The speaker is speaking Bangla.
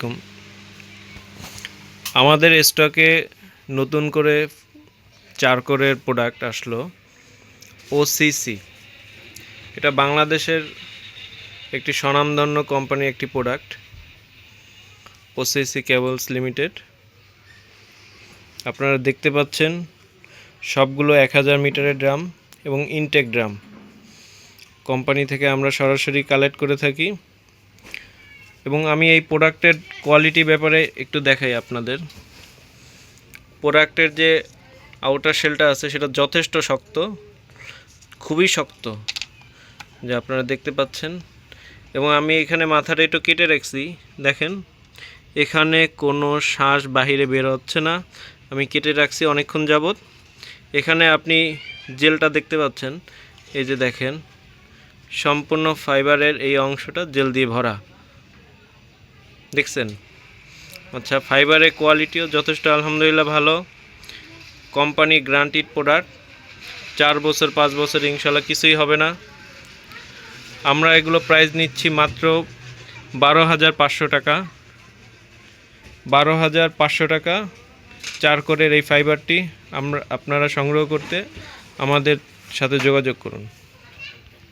আলাইকুম। আমাদের স্টকে নতুন করে চারকোরের প্রোডাক্ট আসলো ওসিসি এটা বাংলাদেশের একটি স্বনামধন্য কোম্পানি একটি প্রোডাক্ট ওসিসি কেবলস লিমিটেড আপনারা দেখতে পাচ্ছেন, সবগুলো এক হাজার মিটারের ড্রাম এবং ইনটেক ড্রাম। কোম্পানি থেকে আমরা সরাসরি কালেক্ট করে থাকি। এবং আমি এই প্রোডাক্টের কোয়ালিটি ব্যাপারে একটু দেখাই আপনাদের। প্রোডাক্টের যে আউটার শেলটা আছে, সেটা যথেষ্ট শক্ত, খুবই শক্ত, যে আপনারা দেখতে পাচ্ছেন। এবং আমি এখানে মাথাটা একটু কেটে রাখছি, দেখেন, এখানে কোনো শ্বাস বাহিরে বের হচ্ছে না। আমি কেটে রাখছি অনেকক্ষণ যাবৎ। এখানে আপনি জেলটা দেখতে পাচ্ছেন, এই যে দেখেন, সম্পূর্ণ ফাইবারের এই অংশটা জেল দিয়ে ভরা। দেখছেন? আচ্ছা ফাইবারের কোয়ালিটিও যথেষ্ট, আলহামদুলিল্লাহ ভালো। কোম্পানি গ্রান্টিড প্রোডাক্ট চার বছর, পাঁচ বছর, ইনশাল্লাহ কিছুই হবে না। আমরা এগুলো প্রাইস নিচ্ছি মাত্র বারো হাজার পাঁচশো টাকা। বারো হাজার পাঁচশো টাকা চার কোরের এই ফাইবারটি আমরা, আপনারা সংগ্রহ করতে আমাদের সাথে যোগাযোগ করুন।